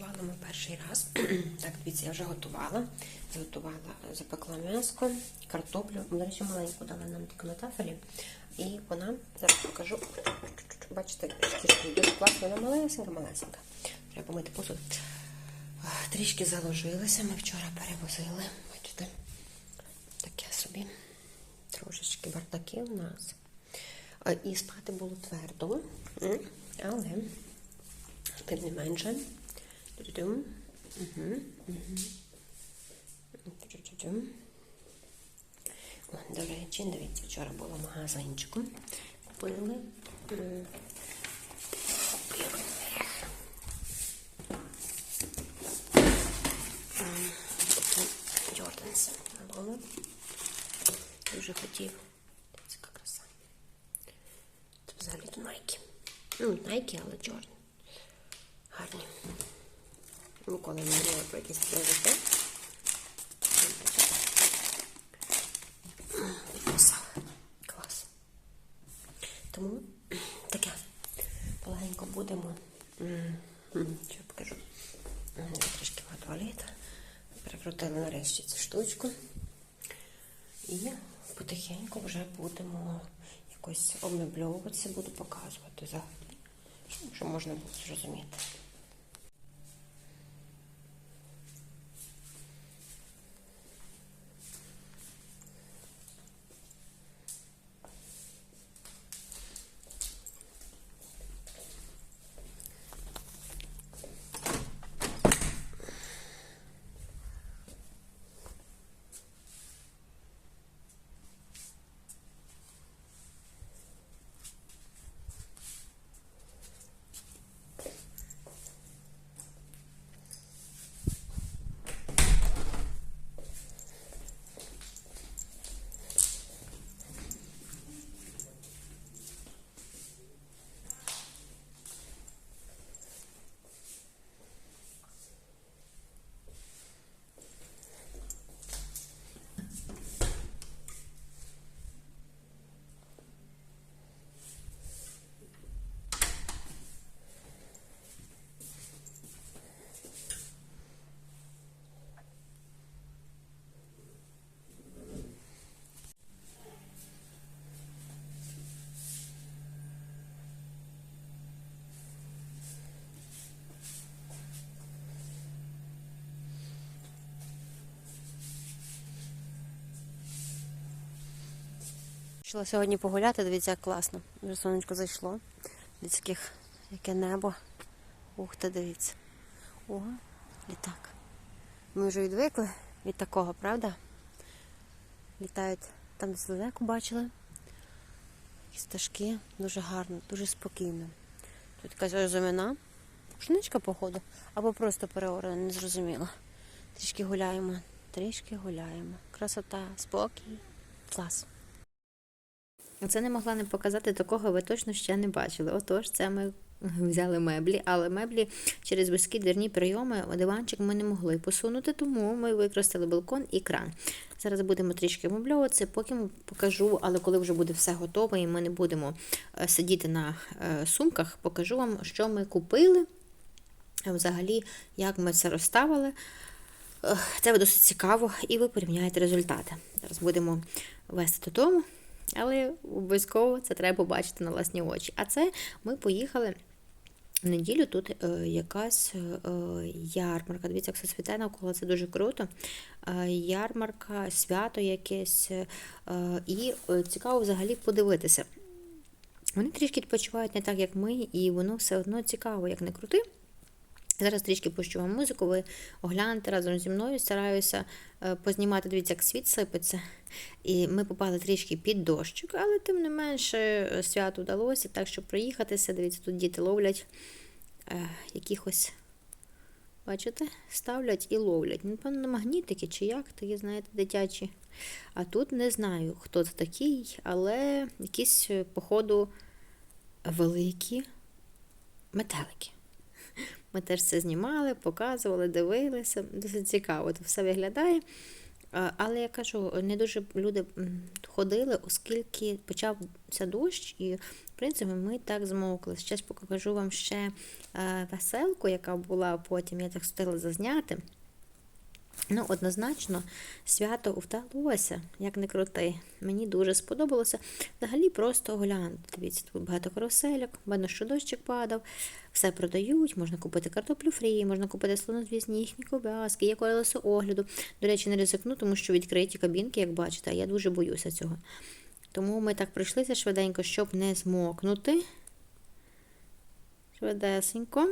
Готували ми перший раз. так, дивіться, я вже готувала. Зготувала, запекла м'яско, картоплю. До речі, маленьку дали нам тільки на тафелі. І вона, зараз покажу. Бачите, трішки дуже класно, вона малесенька, малесенька. Треба помити посуд. Трішки заложилися, ми вчора перевозили. Бачите, таке собі. Трошечки бардаків у нас. І спати було твердо, але тим не менше. До речі, дивіться, вчора було в магазинчику. Купили. м, м, купили Джорданс. Було. Дуже хотів. Дивіться, яка краса. Це взагалі то Nike. Ну, Nike, але Jordan. Гарні. Ніколи не мріяла про якісь продукти. Підписав. Клас. Тому таке. Полегенько будемо. Що я покажу? Трішки туалет. Перекрутили нарешті цю штучку. І потихеньку вже будемо якось обмебльовуватися, буду показувати взагалі, щоб можна було зрозуміти. Пішла сьогодні погуляти, дивіться, як класно. Вже сонечко зайшло. Яких, яке небо. Ух ти, дивіться. Ого, літак. Ми вже відвикли від такого, правда? Літають там далеко бачили. Якісь пташки. Дуже гарно, дуже спокійно. Тут якась озимина. Пшеничка, походу, або просто переорана, не зрозуміло. Трішки гуляємо, трішки гуляємо. Красота, спокій, клас. Це не могла не показати такого, ви точно ще не бачили. Отож, це ми взяли меблі, але меблі через вузькі дверні прийоми диванчик ми не могли посунути, тому ми використали балкон і кран. Зараз будемо трішки мебльовуватися, потім покажу, але коли вже буде все готове і ми не будемо е, сидіти на е, сумках, покажу вам, що ми купили, взагалі, як ми це розставили. Це досить цікаво, і ви порівняєте результати. Зараз будемо вести додому. Але обов'язково це треба побачити на власні очі. А це ми поїхали в неділю. Тут е, якась е, ярмарка. Дивіться, як все цвіте навколо, це дуже круто. Е, ярмарка, свято якесь. І цікаво взагалі подивитися. Вони трішки відпочивають не так, як ми, і воно все одно цікаво, як не крути. Зараз трішки пущу вам музику, ви оглянете разом зі мною, стараюся е, познімати, дивіться, як світ сипеться. І ми попали трішки під дощик, але тим не менше свято вдалося, так що проїхатися. Дивіться, тут діти ловлять е, якихось, бачите, ставлять і ловлять. Напевно, магнітики чи як, такі, знаєте, дитячі. А тут не знаю, хто це такий, але якісь, е, походу, великі метелики. Ми теж це знімали, показували, дивилися. Досить цікаво це все виглядає. Але я кажу, не дуже люди ходили, оскільки почався дощ, і в принципі ми так змокли. Зараз покажу вам ще е, веселку, яка була потім, я так встигла зазняти. Ну, однозначно, свято вдалося, як не крути. Мені дуже сподобалося. Взагалі просто гляньте. Дивіться, тут багато карусельок, видно, що дощик падав, все продають, можна купити картоплю фрі, можна купити слонозвісні їхні ковбаски, є колесо огляду. До речі, не ризикну, тому що відкриті кабінки, як бачите, а я дуже боюся цього. Тому ми так пройшлися швиденько, щоб не змокнути. Швидесенько.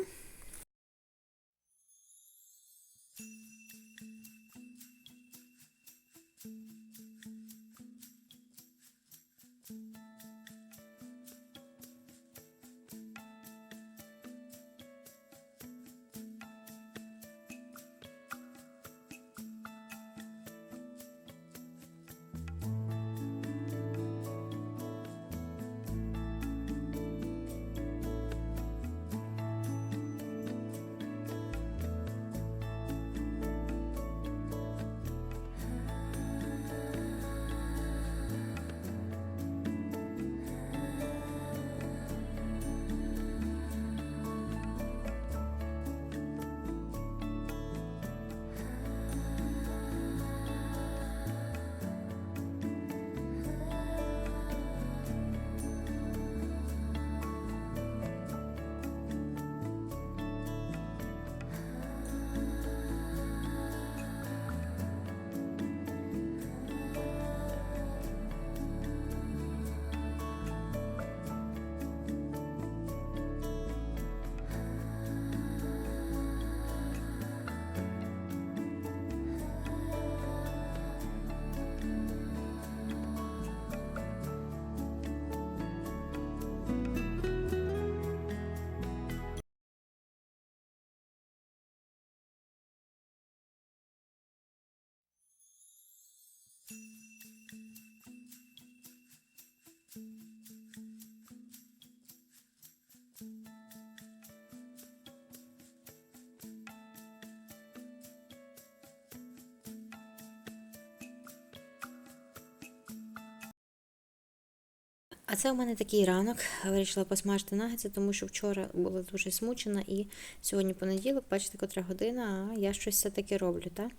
Це у мене такий ранок. Вирішила посмажити нагетси, тому що вчора була дуже смучена і сьогодні понеділок, бачите, котра година, а я щось все-таки роблю, так?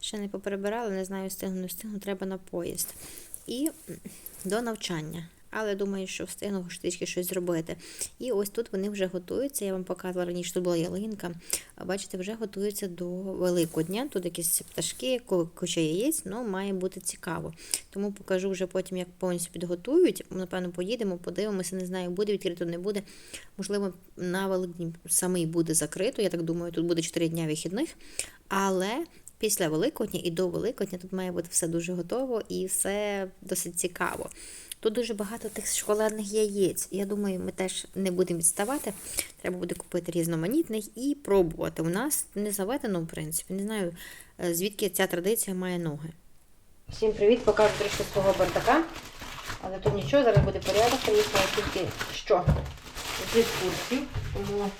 Ще не поперебирала, не знаю, встигну, не встигну, треба на поїзд. І до навчання. Але думаю, що встигну трішки щось зробити. І ось тут вони вже готуються. Я вам показувала раніше, тут була ялинка. Бачите, вже готуються до Великодня. Тут якісь пташки, ку- куча яєць, ну має бути цікаво. Тому покажу вже потім, як повністю підготують. Напевно, поїдемо, подивимося, не знаю, буде відкрито, не буде. Можливо, на Великдень самий буде закрито. Я так думаю, тут буде 4 дня вихідних. Але після Великодня і до Великодня тут має бути все дуже готово і все досить цікаво. Тут дуже багато тих шоколадних яєць. Я думаю, ми теж не будемо відставати. Треба буде купити різноманітних і пробувати. У нас не заведено, в принципі. Не знаю, е, звідки ця традиція має ноги. Всім привіт, покажу трішки свого бардака. Але тут нічого, зараз буде порядок, звісно, тільки що з від цього.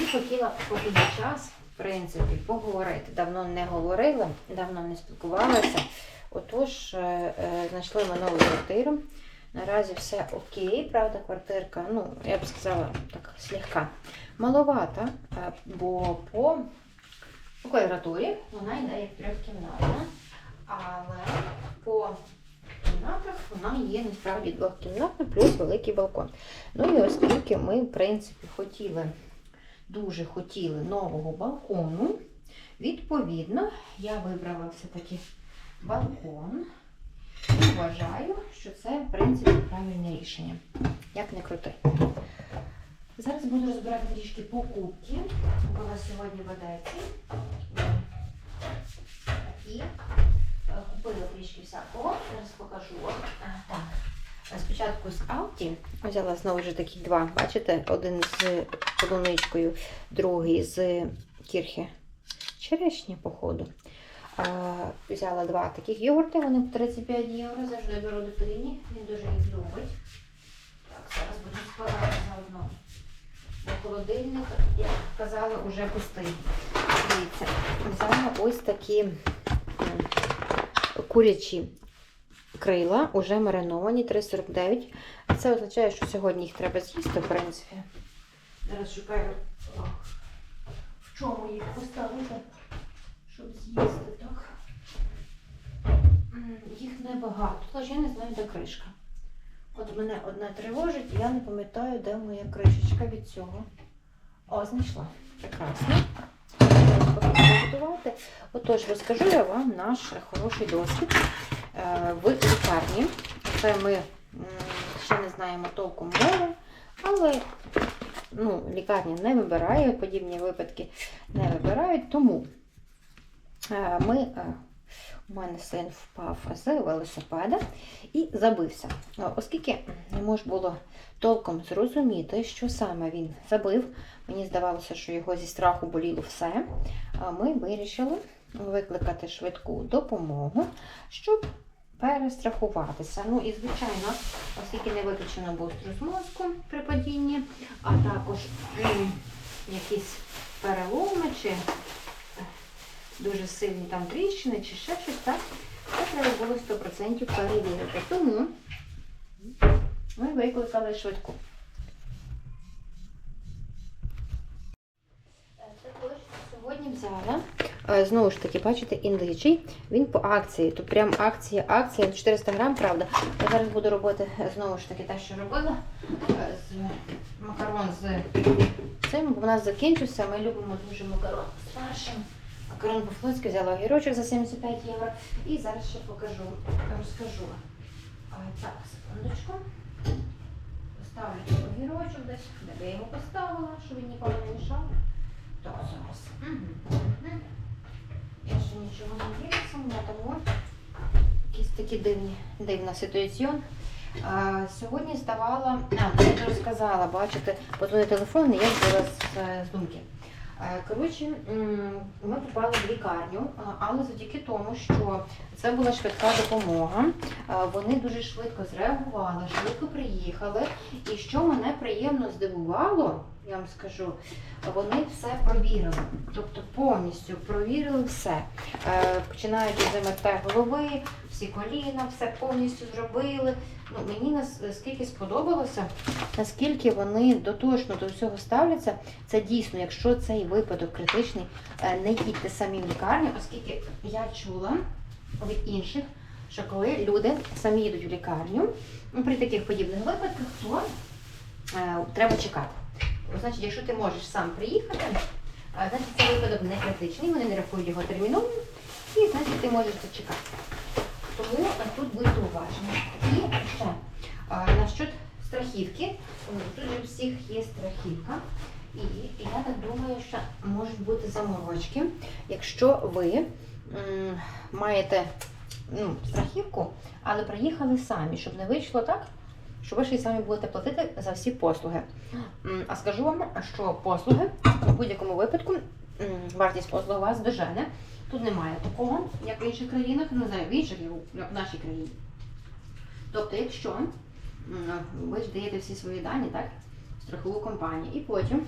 І хотіла, поки час, в принципі, поговорити. Давно не говорила, давно не спілкувалася. Отож, е, е, знайшли ми нову квартиру. Наразі все окей, правда, квартирка, ну, я б сказала, так, слегка маловата, е, бо по по квадратурі вона йде як трьохкімнатна, але по кімнатах вона є насправді двохкімнатна плюс великий балкон. Ну і оскільки ми, в принципі, хотіли, дуже хотіли нового балкону, відповідно, я вибрала все-таки балкон і вважаю, що це, в принципі, правильне рішення. Як не крути. Зараз буду розбирати трішки покупки. Була сьогодні в Одесі. І е, купила трішки всякого. Зараз покажу. Е, Так. Спочатку з Алті взяла знову ж такі два. Бачите, один з полуничкою, другий з кірхи черешні, походу. Взяла два таких йогурти, вони по 35 євро. Завжди беру дитині. Він дуже їх любить. Так, зараз буду складати заодно Бо холодильник, як казала, вже пустий. Дивіться, взяла ось такі курячі крила, уже мариновані, 3,49. Це означає, що сьогодні їх треба з'їсти, в принципі. Зараз шукаю, в чому їх поставити, щоб з'їсти, так? Їх небагато, тож я не знаю, де кришка. От мене одна тривожить, і я не пам'ятаю, де моя кришечка від цього. О, знайшла. Прекрасно. Отож, розкажу я вам наш хороший досвід е, в лікарні. Це ми ще не знаємо толком мови, але ну, лікарня не вибирає, подібні випадки не вибирають. Тому ми, е, у мене син впав з велосипеда і забився. Е, Оскільки не можна було толком зрозуміти, що саме він забив, мені здавалося, що його зі страху боліло все. Ми вирішили викликати швидку допомогу, щоб перестрахуватися. Ну і звичайно, оскільки не виключено був струс мозку при падінні, а також якісь переломи чи е, дуже сильні там тріщини, чи ще щось, так, це треба було 100% перевірити. Тому ми викликали швидку. Е, Також сьогодні взяла, е, знову ж таки, бачите, індичий. Він по акції. Тут прям акція, акція 400 грам, правда. Я зараз буду робити е, знову ж таки те, що робила. З макарон з цим, бо в нас закінчився. Ми любимо дуже макарон з фаршем. Макарон по-флотськи взяла огірочок за 75 євро. І зараз ще покажу, розкажу. А, Так, секундочку. Поставлю огірочок десь, де я його поставила, щоб він ніколи не мішав. Так, зараз. Я ще нічого не дивлюся, у мене тому якісь такі дивні, дивна ситуація. А, сьогодні здавала, а, я вже розказала, бачите, по твоєму телефону я збила з, з думки. Е, Коротше, ми попали в лікарню, але завдяки тому, що це була швидка допомога, е, вони дуже швидко зреагували, швидко приїхали. І що мене приємно здивувало, я вам скажу, вони все провірили. Тобто повністю провірили все. Е, Починаючи з МРТ голови, всі коліна, все повністю зробили. Ну, мені наскільки сподобалося, наскільки вони дотошно до всього ставляться. Це дійсно, якщо цей випадок критичний, е, не їдьте самі в лікарню, оскільки я чула від інших, що коли люди самі їдуть в лікарню, ну, при таких подібних випадках, то е, треба чекати. Значить, якщо ти можеш сам приїхати, значить цей випадок не критичний, вони не рахують його терміновим, і значить ти можеш зачекати. Тому тут будьте уважні. І ще насчет страхівки. Тут же у всіх є страхівка. І я так думаю, що можуть бути заморочки, якщо ви маєте ну, страхівку, але приїхали самі, щоб не вийшло так, що ви ще й самі будете платити за всі послуги. А скажу вам, що послуги в будь-якому випадку вартість послуг вас дожене. Тут немає такого, як в інших країнах, не знаю, в інших, як в нашій країні. Тобто, якщо ви ж даєте всі свої дані, так, в страхову компанію, і потім,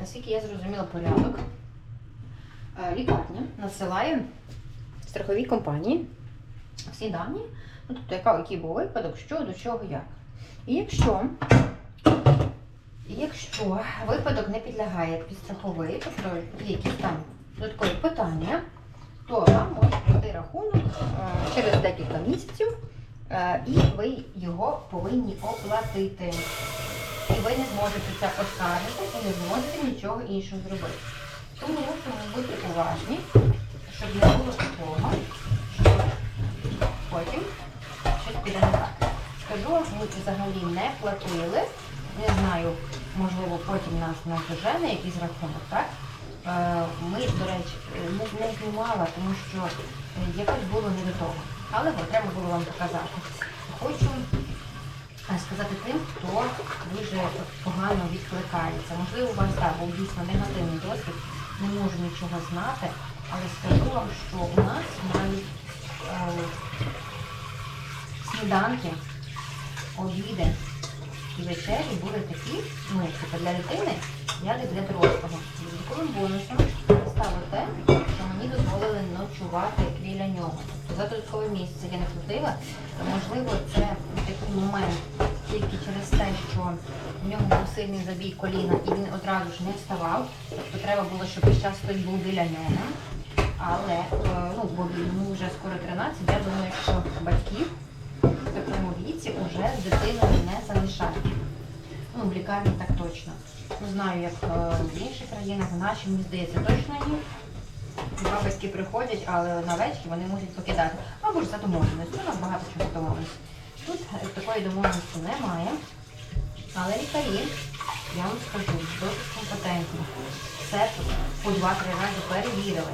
наскільки я зрозуміла порядок, е, лікарня насилає страховій компанії всі дані, ну, тобто яка, який був випадок, що до чого, як. І якщо, якщо випадок не підлягає під страховий, тобто є якісь там додаткові питання, то вам може прийти рахунок е, через декілька місяців, е, і ви його повинні оплатити. І ви не зможете це оскаржити і не зможете нічого іншого зробити. Тому тому будьте уважні, щоб не було такого, що потім щось піде так. Скажу, ми взагалі не платили. Не знаю, можливо, потім нас не якийсь рахунок, так? Е, Ми, до речі, не, не знімала, тому що якось було не до того. Але треба було вам показати. Хочу е, сказати тим, хто дуже погано відкликається. Можливо, у вас так, був дійсно негативний досвід, не можу нічого знати, але скажу вам, що у нас навіть е, сніданки, обіди ці вечері були такі, ну, типу для дитини, як і для дорослого. Великим бонусом стало те, що мені дозволили ночувати біля нього. За додаткове місце я не платила. Можливо, це такий момент тільки через те, що в нього був сильний забій коліна і він одразу ж не вставав. Тобто треба було, щоб весь час хтось був біля нього. Але е, ну, бо йому вже скоро 13, я думаю, що батьків віці вже з дитиною не залишають. Ну, в лікарні так точно. Не знаю, як е, в інших країнах, в нашій, мені здається, точно ні. Два батьки приходять, але на вечір вони мусять покидати. Або ж за домовленістю. У нас багато чого домовленості. Тут е, такої домовленості немає. Але лікарі, я вам скажу, досить компетентні. Все по два-три рази перевірили.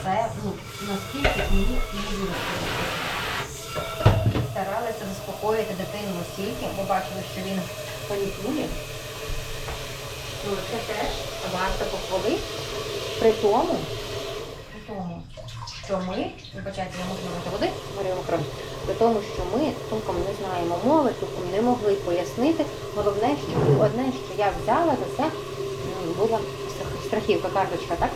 Все ну, наскільки мені і вірить. Старалися заспокоїти дитину настільки, бо бачили, що він панікує. Ну, це теж варто похвалити. При тому, при тому, що ми, вибачайте, я можу набрати води, Марія Макрон, при тому, що ми толком не знаємо мови, толком не могли пояснити. Головне, що одне, що я взяла за це, була страхівка, карточка, так?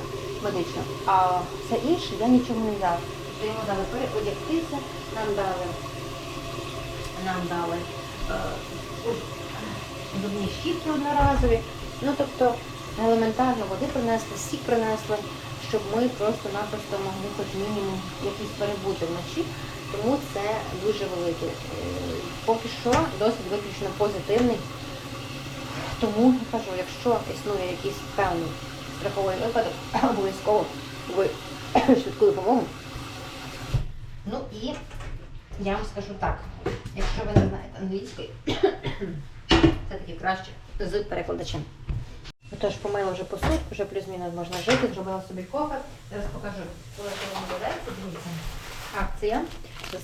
Медична. А все інше я нічого не взяла. Йому дали переодягтися, нам дали, нам дали е, зубні щітки одноразові. Ну, тобто елементарно води принесли, сік принесли, щоб ми просто-напросто могли хоч мінімум якісь перебути вночі. Тому це дуже велике. Е, Поки що досить виключно позитивний. Тому я кажу, якщо існує якийсь певний страховий випадок, обов'язково ви швидку допомогу. Ну і я вам скажу так, якщо ви не знаєте англійської, все-таки краще з перекладачем. Отож, помила вже посуд, вже плюс-мінус можна жити, зробила собі кофе. Зараз покажу, коли це вам додається, дивіться. Акція,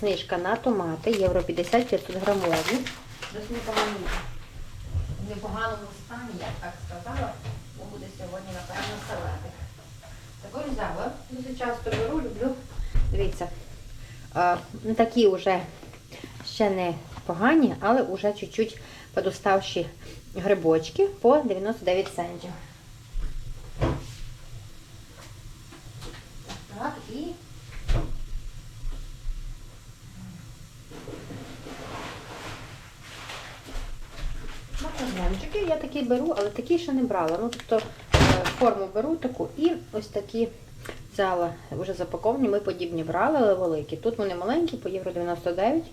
знижка на томати, євро 50 500 грамові. Досить непогані. В непоганому стані, я так сказала, бо буде сьогодні, напевно, салати. Також взяла, дуже часто беру, люблю. Дивіться, ну, такі вже ще не погані, але вже чуть-чуть подоставші грибочки по 99 центів. Я такі беру, але такі ще не брала. Ну, тобто е, форму беру таку і ось такі взяла вже запаковані. Ми подібні брали, але великі. Тут вони маленькі, по євро 99.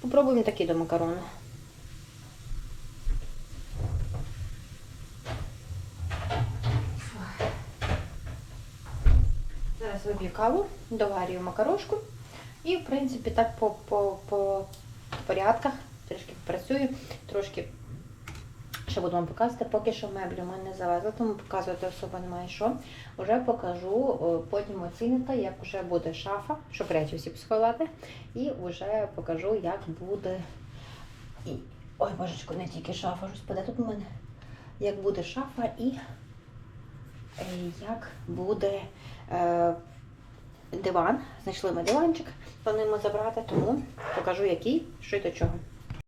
Попробуємо такі до макарону. Зараз вип'ю каву, доварюю макарошку. І, в принципі, так по, по, по порядках трішки працюю, трошки ще буду вам показувати, поки що меблі ми не завезли, тому показувати особо немає що. Вже покажу, потім оціните, як вже буде шафа, щоб речі всі сховати. І вже покажу, як буде. І... Ой, божечко, не тільки шафа, щось паде тут у мене. Як буде шафа і е, як буде е, диван. Знайшли ми диванчик, плануємо забрати, тому покажу який, що й до чого.